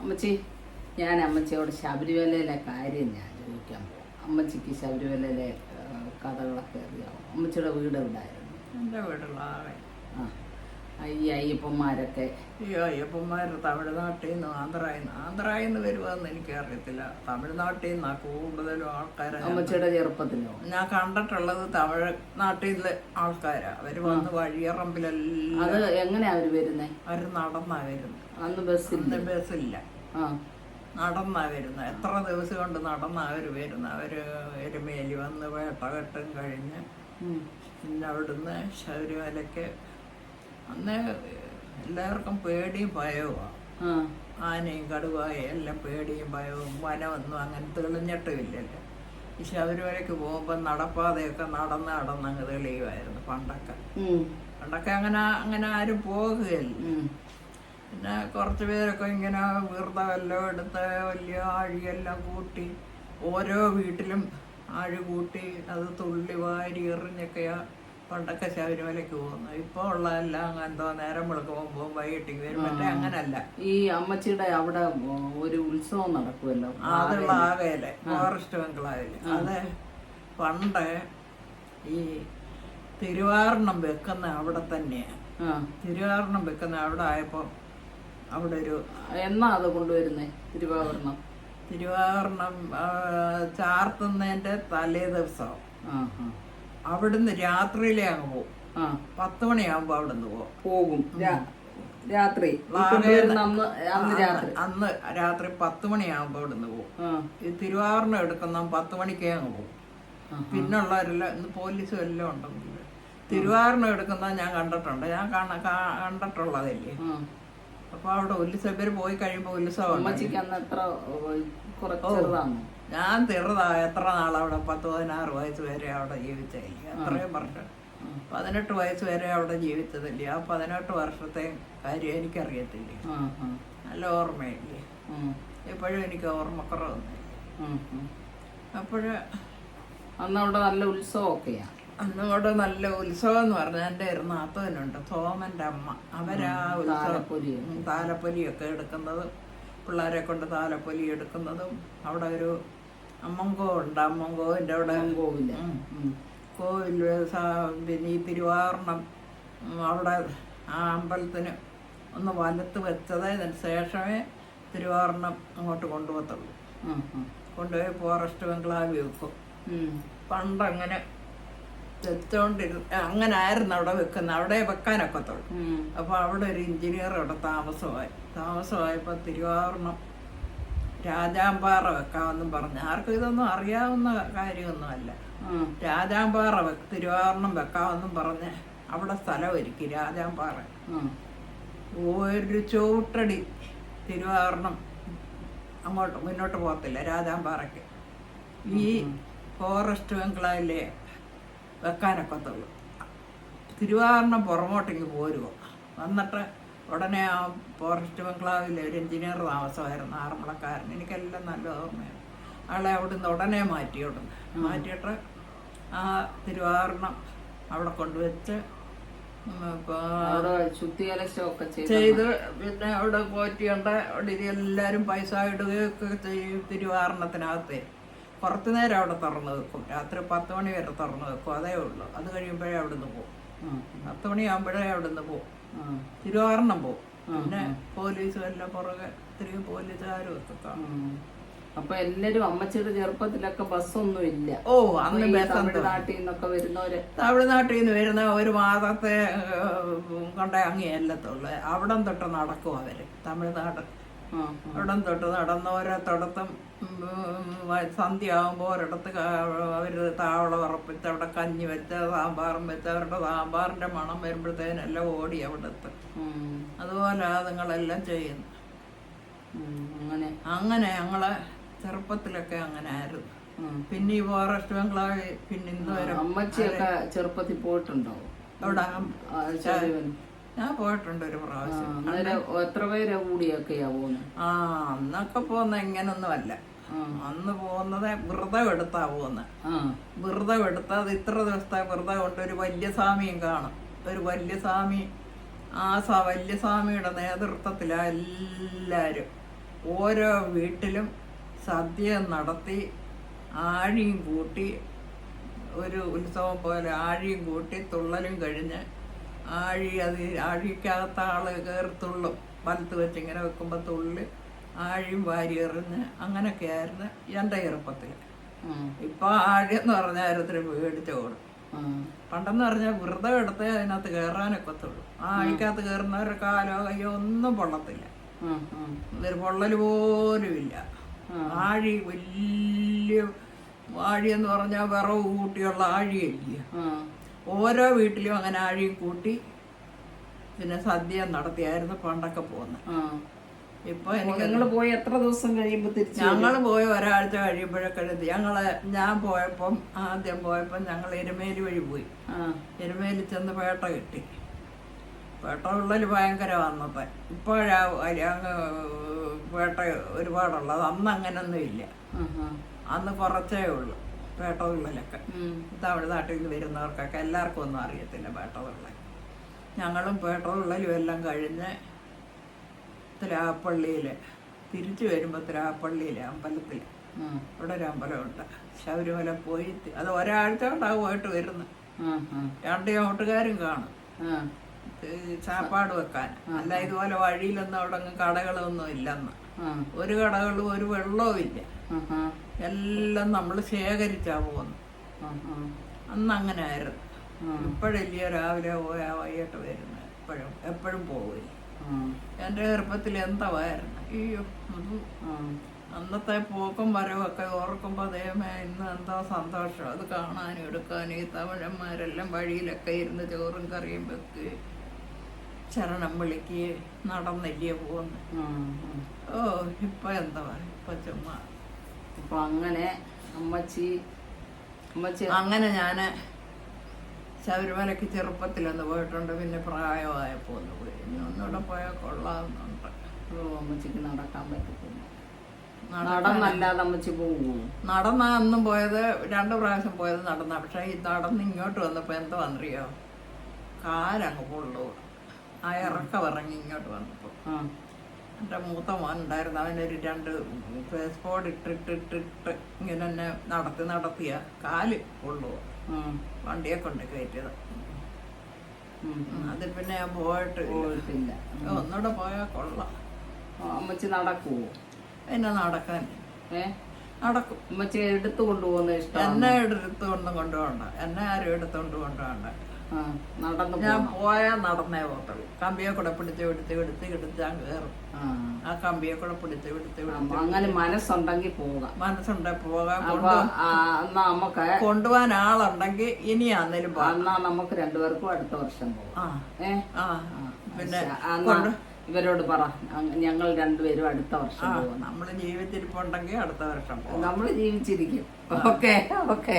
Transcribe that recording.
അമ്മച്ചി ഞാൻ അമ്മച്ചിയോട് ശബരിമലയിലെ കാര്യം ഞാൻ ചോദിക്കാൻ പോകും അമ്മച്ചിക്ക് ശബരിമലയിലെ കഥകളൊക്കെ അറിയാവും? അമ്മച്ചിയുടെ വീട് എവിടെയായിരുന്നു എന്റെ വീടുള്ള ഈ അയ്യപ്പന്മാരൊക്കെ. ഈ അയ്യപ്പന്മാർ തമിഴ്നാട്ടിൽ നിന്ന് ആന്ധ്രയിൽ നിന്ന് ആന്ധ്രയിൽ നിന്ന് വരുവാന്ന് എനിക്ക് അറിയത്തില്ല തമിഴ്നാട്ടിൽ നിന്നാണ് കൂടുതലും ആൾക്കാരെ അമ്മച്ചിയുടെ ചെറുപ്പത്തിലോ? ഞാൻ കണ്ടിട്ടുള്ളത് തമിഴ്നാട്ടിലെ ആൾക്കാരാ. അവർ വന്ന് വഴിയറമ്പിലെല്ലാം അത് എങ്ങനെയാ അവർ വരുന്നേ? അവർ നടന്നാ വരുന്നത് അന്ന് ബസ് ഇന്ന് ബസ്സില്ല. നടന്നാ വരുന്നത് എത്ര ദിവസം കൊണ്ട് നടന്നാ അവർ വരുന്നത് അവർ എരുമേലി വന്ന് വേട്ടകെട്ടും കഴിഞ്ഞ്. പിന്നെ അവിടുന്ന് ശബരിമലയ്ക്ക് അന്ന് എല്ലാവർക്കും പേടിയും ഭയവുമാണ് ആനയും കടുവായും എല്ലാം പേടിയും ഭയവും വനമൊന്നും അങ്ങനെ തെളിഞ്ഞിട്ടുമില്ലല്ലോ. ഈ ശബരിമലയ്ക്ക് പോകുമ്പോൾ നടപ്പാതയൊക്കെ നടന്ന് നടന്ന് അങ്ങ് തെളിയുമായിരുന്നു പണ്ടൊക്കെ. പണ്ടൊക്കെ അങ്ങനെ അങ്ങനെ ആരും പോകുകയില്ല. പിന്നെ കുറച്ച് പേരൊക്കെ ഇങ്ങനെ വെറുതെല്ലാം എടുത്ത് വലിയ ആഴിയെല്ലാം കൂട്ടി ഓരോ വീട്ടിലും ആഴി കൂട്ടി അത് തുള്ളി വാരി എറിഞ്ഞൊക്കെയാ പണ്ടൊക്കെ ശബരിമലയ്ക്ക് പോകുന്നു ഇപ്പൊ ഉള്ളതെല്ലാം എന്തോ നേരം വെളുക്കുമ്പോൾ പോകും വൈകിട്ടേക്ക് വരും. മറ്റേ അങ്ങനല്ല. ഈ അമ്മച്ചിയുടെ അവിടെ ഒരു ഉത്സവം നടക്കുമല്ലോ അതുള്ള ആകെയല്ലേ ഫോറസ്റ്റ് ബംഗ്ലാവിൽ. അത് പണ്ട് ഈ തിരുവാർണം വെക്കുന്ന അവിടെ തന്നെയാണ് തിരുവാരണം തിരുവാർണം വെക്കുന്ന അവിടെ ആയപ്പോ അവിടെ ഒരു എന്നാ അത് കൊണ്ടുവരുന്നേ തിരുവാഭരണം തിരുവാർണം ചാർത്തുന്നതിന്റെ തലേ ദിവസം. അവിടുന്ന് രാത്രിയിലേ അങ്ങ് പോകും ആ. പത്ത് മണിയാകുമ്പോൾ അവിടുന്ന് പോകും. പോകും രാ- രാത്രി. ഈ കൊണ്ടുവരുന്ന അന്ന് അന്ന് രാത്രി. അന്ന് രാത്രി പത്ത് മണിയാകുമ്പോൾ അവിടുന്ന് പോകും ആ. ഈ തിരുവാറിന് എടുക്കുന്ന പത്ത് മണിക്കേ അങ്ങ് പോകും. പിന്നുള്ളവരെല്ലാം ഇന്ന് പോലീസും എല്ലാം ഉണ്ടെങ്കിൽ. തിരുവാറിന് എടുക്കുന്ന ഞാൻ കണ്ടിട്ടുണ്ട്. ഞാൻ കാണ കാ- കണ്ടിട്ടുള്ളതല്ലേ? ആ. അപ്പൊ അവിടെ ഉത്സവര് പോയി കഴിയുമ്പോൾ ഉത്സവം അമ്മച്ചിക്ക് അന്ന് എത്ര കുറച്ച് ചെറുതാണോ. ഞാൻ തീർന്നതാ എത്ര നാൾ അവിടെ? പത്ത് പതിനാറ് വയസ്സ് വരെ അവിടെ ജീവിച്ചേ അത്രയും വർഷം പതിനെട്ട് വയസ്സ് വരെ അവിടെ ജീവിച്ചതല്ലേ. ആ പതിനെട്ട് വർഷത്തെ കാര്യം എനിക്കറിയത്തില്ലേ. നല്ല ഓർമ്മയില്ലേ. എപ്പോഴും എനിക്ക് ഓർമ്മക്കുറവൊന്നുമില്ല. ഉം, ഉം. അപ്പോഴ് അന്ന് അവിടെ നല്ല നല്ല ഉത്സവം എന്ന് പറഞ്ഞാൽ എന്റെ ഒരു നാത്തവനുണ്ട് തോമന്റെ അമ്മ. അവരാ ഉത്സവം താലപ്പൊലിയൊക്കെ എടുക്കുന്നതും. പിള്ളേരെ കൊണ്ട് താലപ്പൊലി എടുക്കുന്നതും അവിടെ ഒരു അമ്മങ്കോ ഉണ്ട് അമ്മങ്കോവിന്റെ അവിടെ കോവിൽ. കോവിൽ പിന്നെ ഈ തിരുവാറണം അവിടെ ആ അമ്പലത്തിന് ഒന്ന് വലത്ത് വെച്ചതിന് ശേഷമേ തിരുവാറണം അങ്ങോട്ട് കൊണ്ടുപോകത്തുള്ളൂ. കൊണ്ടുപോയി ഫോറസ്റ്റ് ബംഗ്ലാവ് വെക്കും. പണ്ടങ്ങനെ വെച്ചോണ്ടിരുന്ന അങ്ങനെ ആയിരുന്നു അവിടെ വെക്കുന്നത് അവിടെ വെക്കാനൊക്കത്തുള്ളൂ അപ്പൊ അപ്പോൾ അവിടെ ഒരു എഞ്ചിനീയർ അവിടെ താമസമായി. താമസമായപ്പോൾ തിരുവാറണം രാജാമ്പാറ വെക്കാമെന്നും പറഞ്ഞു. ആർക്കും ഇതൊന്നും അറിയാവുന്ന കാര്യമൊന്നുമല്ല. അല്ല രാജാമ്പാറ വെ തിരുവാർണം വെക്കാമെന്നും പറഞ്ഞ് അവിടെ സ്ഥലം ഒരുക്കി രാജാമ്പാറ. ഒരു ചൂട്ടടി തിരുവാറണം അങ്ങോട്ട് മുന്നോട്ട് പോകത്തില്ല രാജാമ്പാറയ്ക്ക്. ഈ ഫോറസ്റ്റ് ബംഗ്ലാവിലെ വെക്കാനൊക്കത്തുള്ളൂ. തിരുവാർണം പുറമോട്ടേക്ക് പോരുമോ വന്നിട്ട് ഉടനെ ആ ഫോറസ്റ്റ് ബംഗ്ലാവിലെ ഒരു എഞ്ചിനീയർ താമസമായിരുന്നു ആറന്മുളക്കാരൻ. എനിക്കെല്ലാം നല്ല ഓർമ്മയാണ്. ആളെ അവിടുന്ന് ഉടനെ മാറ്റി ഉടനെ മാറ്റിയിട്ട് ആ തിരുവാർണം അവിടെ കൊണ്ടുവച്ച് ചെയ്ത് പിന്നെ അവിടെ പോറ്റിയുണ്ട് അവിടെ ഇത് എല്ലാവരും പൈസ ഇടുകയൊക്കെ ചെയ്യും തിരുവാരണത്തിനകത്ത് കുറച്ചു നേരം അവിടെ തുറന്നു വെക്കും. രാത്രി പത്ത് മണി വരെ തുറന്നു വെക്കും. അതേ ഉള്ളൂ. അത് കഴിയുമ്പോഴേ അവിടുന്ന് പോകും. പത്ത് മണിയാകുമ്പോഴേ അവിടുന്ന് പോകും. തിരുവാറണം പോകും. പിന്നെ പോലീസും എല്ലാം പുറകെ ഇത്രയും പോലീസുകാരും ഒക്കെ. അപ്പൊ എല്ലാരും അമ്മച്ചിയുടെ ചെറുപ്പത്തിലൊക്കെ ബസ്സൊന്നും ഇല്ല. ഓ അന്ന് തമിഴ്നാട്ടിൽ നിന്നൊക്കെ വരുന്നവര് തമിഴ്നാട്ടിൽ നിന്ന് വരുന്ന ഒരു മാസത്തെ കൊണ്ടേ അങ്ങേ അല്ലത്തുള്ളു അവിടം തൊട്ട് നടക്കും അവർ. തമിഴ്നാട്. തൊട്ടത് തൊട്ട് നടന്ന് ഓരോരുത്തടത്തും സന്ധ്യയാകുമ്പോൾ ഒരിടത്ത് അവർ താവളം ഉറപ്പിച്ച് അവിടെ കഞ്ഞി വെച്ച് സാമ്പാറും വെച്ച് അവരുടെ സാമ്പാറിന്റെ മണം വരുമ്പോഴത്തേനെല്ലാം ഓടി അവിടുത്തെ. അതുപോലെ അതുങ്ങളെല്ലാം ചെയ്യുന്നു. അങ്ങനെ. അങ്ങനെ ഞങ്ങളെ ചെറുപ്പത്തിലൊക്കെ അങ്ങനെ ആയിരുന്നു. പിന്നെ ഈ ഫോറസ്റ്റ് ബംഗ്ലാവ് പിന്നെ അമ്മച്ചിയൊക്കെ ചെറുപ്പത്തിൽ പോയിട്ടുണ്ടോ? അവിടെ. ഞാൻ പോയിട്ടുണ്ട് ഒരു പ്രാവശ്യം. എത്ര പേരെ കൂടിയൊക്കെയാ പോകുന്നത് ആ അന്നൊക്കെ പോകുന്ന എങ്ങനൊന്നും അല്ല. അന്ന് പോകുന്നത് വ്രതം എടുത്താ പോകുന്നത് വ്രതം എടുത്താ അത് ഇത്ര ദിവസത്തെ വ്രതം കൊണ്ട് ഒരു വലിയ സ്വാമിയും കാണും. ഒരു വലിയ സ്വാമി ആ സ വല്യസ്വാമിയുടെ നേതൃത്വത്തിലാണ് എല്ലാവരും ഓരോ വീട്ടിലും സദ്യ നടത്തി ആഴിയും കൂട്ടി ഒരു ഉത്സവം പോലെ ആഴിയും കൂട്ടി തുള്ളലും കഴിഞ്ഞ് ആഴി അത് ആഴിക്കകത്ത് ആൾ കയറത്തുള്ളു. തുള്ളും വലത്ത് വെച്ച് ഇങ്ങനെ വെക്കുമ്പോൾ തുള്ളി ആഴിയും വാരി എറിഞ്ഞ് അങ്ങനെയൊക്കെയായിരുന്നു എന്റെ ചെറുപ്പത്തിൽ ഇപ്പോൾ ആഴിയെന്ന് ആഴി എന്ന് പറഞ്ഞാൽ ഓരോരുത്തർ പേടിച്ച് ഓടും. പണ്ടെന്ന് പറഞ്ഞാൽ വ്രതം എടുത്തേ അതിനകത്ത് കയറാനൊക്കത്തുള്ളൂ. ആ ആഴിക്കകത്ത് കയറുന്നവരുടെ കാലോ കയ്യോ ഒന്നും പൊള്ളത്തില്ല. ഇതൊരു പൊള്ളൽ പോലും ഇല്ല. ആഴി വലിയ ആഴി എന്ന് പറഞ്ഞാൽ വിറവ് കൂട്ടിയുള്ള ആഴിയല്ലേ. ഓരോ വീട്ടിലും അങ്ങനെ ആഴിയും കൂട്ടി പിന്നെ സദ്യ നടത്തിയായിരുന്നു പണ്ടൊക്കെ പോകുന്നത്. ഇപ്പൊ എനിക്ക് നിങ്ങൾ പോയി എത്ര ദിവസം കഴിയുമ്പോ തിരിച്ചു ഞങ്ങൾ പോയി ഒരാഴ്ച കഴിയുമ്പോഴൊക്കെ ഞങ്ങൾ ഞാൻ പോയപ്പം ആദ്യം പോയപ്പം ഞങ്ങൾ എരുമേലി വഴി പോയി. എരുമേലി ചെന്ന് പേട്ട കിട്ടി. പേട്ട ഉള്ളിൽ ഭയങ്കര വന്നപ്പോ. ഇപ്പോഴാ അങ്ങ് പേട്ട ഒരുപാടുള്ളത്. അന്ന് അങ്ങനൊന്നും ഇല്ല. അന്ന് കുറച്ചേ ഉള്ളൂ. നാട്ടിൽ തമിഴ്നാട്ടിൽ നിന്ന് വരുന്നവർക്കൊക്കെ എല്ലാവർക്കും ഒന്നും അറിയത്തില്ല പേട്ടവിള്ളൽ ഞങ്ങളും പേട്ടവിള്ളലും എല്ലാം കഴിഞ്ഞ് തിരാപ്പള്ളിയിൽ തിരിച്ചു വരുമ്പോൾ തിരാപ്പള്ളിയിൽ അമ്പലത്തിൽ. ഇവിടെ ഒരു അമ്പലമുണ്ട്. ശബരിമല പോയി അത് ഒരാഴ്ച കൊണ്ടാണ് പോയിട്ട് വരുന്നത്. രണ്ട് ഓട്ടുകാരും കാണും. ചാപ്പാട് വെക്കാൻ. അല്ല ഇതുപോലെ വഴിയിലൊന്നും അവിടെ കടകളൊന്നും ഇല്ലെന്ന്. ഒരു കടകളും ഒരു വെള്ളവും ഇല്ല. എല്ലാം നമ്മൾ ശേഖരിച്ചാ പോകുന്നു. അന്ന് അങ്ങനെ ആയിരുന്നു. ഇപ്പോഴല്ലയോ രാവിലെ പോയാ വൈകിട്ട് വരുന്നത്. എപ്പോഴും എപ്പോഴും പോവില്ല എന്റെ എന്റെ എന്താ എന്താവായിരുന്നു? അയ്യോ അത് അന്നത്തെ പോക്കും വരവും ഒക്കെ ഓർക്കുമ്പോൾ ദൈവമേ ഇന്ന് എന്തോ സന്തോഷം. അത് കാണാനും എടുക്കാനും ഈ തമിഴന്മാരെല്ലാം വഴിയിലൊക്കെ ഇരുന്ന് ചോറും കറിയും വെക്ക്. ശരണം വിളിക്കുകയും നടന്നില്ലേ പോകുന്നു. ഓ ഇപ്പൊ എന്താ ഇപ്പൊ ചുമ്മാ അപ്പൊ അങ്ങനെ അമ്മച്ചി അമ്മച്ചി അങ്ങനെ ഞാൻ ശബരിമലയ്ക്ക് ചെറുപ്പത്തിലൊന്ന് പോയിട്ടുണ്ട്. പിന്നെ പ്രായമായപ്പോൾ ഒന്ന് പോയി. ഇനി ഒന്നുകൂടെ പോയാൽ കൊള്ളാമെന്നുണ്ട് ഓ, അമ്മച്ചിക്ക് നടക്കാൻ പറ്റത്തില്ല. നടന്നല്ലാതെ അമ്മച്ചി പോകും നടന്ന അന്നും പോയത് രണ്ട് പ്രാവശ്യം പോയത് നടന്ന. പക്ഷെ ഈ നടന്ന് ഇങ്ങോട്ട് വന്നപ്പോൾ എന്താ വന്നറിയോ കാലങ്ങ് പൊള്ളു ആ ഇറക്കം ഇറങ്ങി ഇങ്ങോട്ട് വന്നപ്പോൾ എന്റെ മൂത്ത മോൻ ഉണ്ടായിരുന്നു അവനൊരു രണ്ട് ഫേസ് ബോർഡ് ഇട്ടിട്ടിട്ടിട്ട് ഇങ്ങനെ തന്നെ നടത്തി നടത്തിയ കാൽ ഉള്ളു. വണ്ടിയെ കൊണ്ട് കയറ്റിയത്. അതിൽ പിന്നെ ഞാൻ പോയിട്ട് പോയിട്ടില്ല. ഒന്നുകൂടെ പോയാൽ കൊള്ളാം. അമ്മച്ചി നടക്കുവോ? എന്നെ നടക്കാൻ ഏ? നടക്കും. അമ്മച്ചി എടുത്തു കൊണ്ടുപോകുന്ന ഇഷ്ടം എന്നെ എടുത്തുകൊണ്ട് കൊണ്ടുപോകണ്ട. എന്നെ ആരും എടുത്തുകൊണ്ട് കൊണ്ടുപോകണ്ട. നടന്നു ഞാൻ പോയാൽ നടന്നേ പോകത്തുള്ളൂ. കമ്പിയെ കൂടെ പിടിച്ച് എടുത്ത് എടുത്ത് എടുത്ത് ഞാൻ കയറും. ആ. കമ്പിയെ കൂടെ പിടിച്ച് എടുത്ത് അങ്ങനെ മനസ്സുണ്ടെങ്കിൽ പോകാം. മനസ്സുണ്ടെ പോകാൻ അപ്പൊ കൊണ്ടു ആ, എന്നാ നമുക്ക് കൊണ്ടുപോകാൻ ആളുണ്ടെങ്കിൽ ഇനിയാന്നേലും പോകാം. എന്നാ നമുക്ക് രണ്ടുപേർക്കും അടുത്ത വർഷം പോകാം. ആ. ഏ? ആ പിന്നെ ഇവരോട് പറ. ഞങ്ങൾ രണ്ടുപേരും അടുത്ത വർഷം നമ്മൾ ജീവിച്ചിരിപ്പുണ്ടെങ്കിൽ അടുത്ത വർഷം പോകാം. നമ്മൾ ജീവിച്ചിരിക്കും. Okay okay.